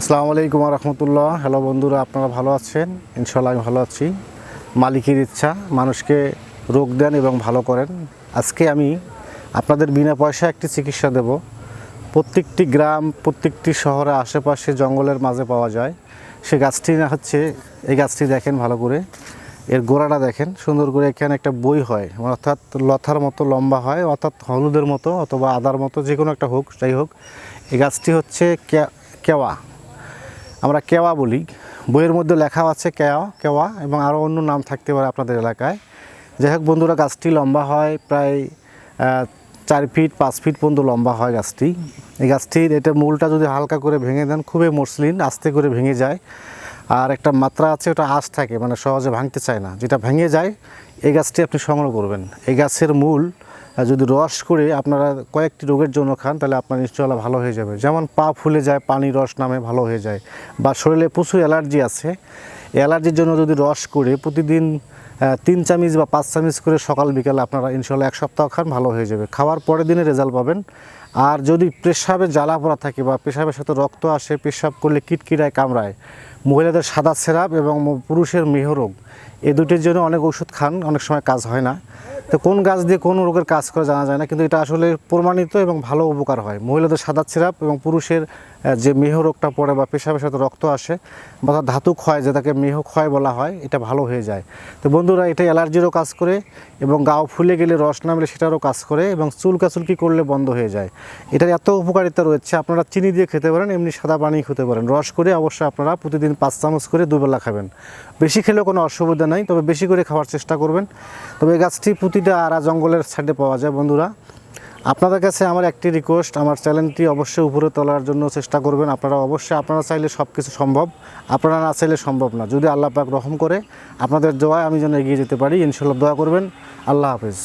আসসালামু আলাইকুম রহমতুল্লাহ। হ্যালো বন্ধুরা, আপনারা ভালো আছেন? ইনশাল্লাহ আমি ভালো আছি। মালিকের ইচ্ছা, মানুষকে রোগ দেন এবং ভালো করেন। আজকে আমি আপনাদের বিনা পয়সা একটি চিকিৎসা দেব। প্রত্যেকটি গ্রাম, প্রত্যেকটি শহরে, আশেপাশে জঙ্গলের মাঝে পাওয়া যায়। সে গাছটি না হচ্ছে, এই গাছটি দেখেন ভালো করে। এর গোড়াটা দেখেন, সুন্দর করে এখানে একটা বই হয়। অর্থাৎ লথার মতো লম্বা হয়, অর্থাৎ হলুদের মতো অথবা আদার মতো যে কোনো একটা হোক, যাই হোক। এই গাছটি হচ্ছে কেওয়া আমরা কেওয়া বলি। বইয়ের মধ্যে লেখা আছে কেওয়া কেওয়া এবং আরও অন্য নাম থাকতে পারে আপনাদের এলাকায়। যাই হোক বন্ধুরা, গাছটি লম্বা হয়, প্রায় চার ফিট, পাঁচ ফিট পর্যন্ত লম্বা হয় গাছটি। এই গাছটির এটা মূলটা যদি হালকা করে ভেঙে দেন, খুবই মসলিন আস্তে করে ভেঙে যায়। আর একটা মাত্রা আছে, ওটা আশ থাকে মানে সহজে ভাঙতে চায় না। যেটা ভেঙে যায়, এই গাছটি আপনি সংগ্রহ করবেন। এই গাছের মূল যদি রস করে আপনারা কয়েকটি রোগের জন্য খান, তাহলে আপনার ইনশাল্লাহ ভালো হয়ে যাবে। যেমন পা ফুলে যায়, পানি রস নামে ভালো হয়ে যায়। বা শরীরে প্রচুর অ্যালার্জি আছে। অ্যালার্জির জন্য যদি রস করে প্রতিদিন তিন চামিচ বা পাঁচ চামিচ করে সকাল, বিকালে আপনারা ইনশাল্লাহ এক সপ্তাহ খান, ভালো হয়ে যাবে। খাওয়ার পরের দিনে রেজাল্ট পাবেন। আর যদি পেশাবে জ্বালা পড়া থাকে বা পেশাবের সাথে রক্ত আসে, পেশাব করলে কিটকিটায় কামড়ায়, মহিলাদের সাদা সেরাপ এবং পুরুষের মেহরোগ এ দুটির জন্য অনেক ওষুধ খান, অনেক সময় কাজ হয় না। তো কোন গাছ দিয়ে কোন রোগের কাজ করে জানা যায় না, কিন্তু এটা আসলে প্রমাণিত এবং ভালো উপকার হয়। মহিলাদের সাদা সিরাপ এবং পুরুষের যে মেহ রোগটা পড়ে বা পেশাবের সাথে রক্ত আসে বা ধাতু ক্ষয়, যেটাকে মেহ ক্ষয় বলা হয়, এটা ভালো হয়ে যায়। তো বন্ধুরা এটা অ্যালার্জিরও কাজ করে এবং গাও ফুলে গেলে রস নামলে সেটারও কাজ করে এবং চুলকাচুলকি করলে বন্ধ হয়ে যায়। এটার এত উপকারিতা রয়েছে, আপনারা চিনি দিয়ে খেতে পারেন, এমনি সাদা পানি খেতে পারেন। রস করে অবশ্যই আপনারা প্রতিদিন পাঁচ চামচ করে দুবেলা খাবেন। বেশি খেলেও কোনো অসুবিধা নাই, তবে বেশি করে খাওয়ার চেষ্টা করবেন। তবে গাছটি প্রতিটা আরা জঙ্গলের সাইডে পাওয়া যায়, বন্ধুরা। আপনাদের কাছে আমার একটি রিকোয়েস্ট আমার চ্যানেলটি অবশ্যই উপরে তোলার জন্য চেষ্টা করবেন। আপনারা অবশ্যই, আপনারা চাইলে সব কিছু সম্ভব, আপনারা না চাইলে সম্ভব না। যদি আল্লাহ পাক রহম করে, আপনাদের দোয়ায় আমি যেন এগিয়ে যেতে পারি ইনশাল্লাহ দোয়া করবেন। আল্লাহ হাফেজ।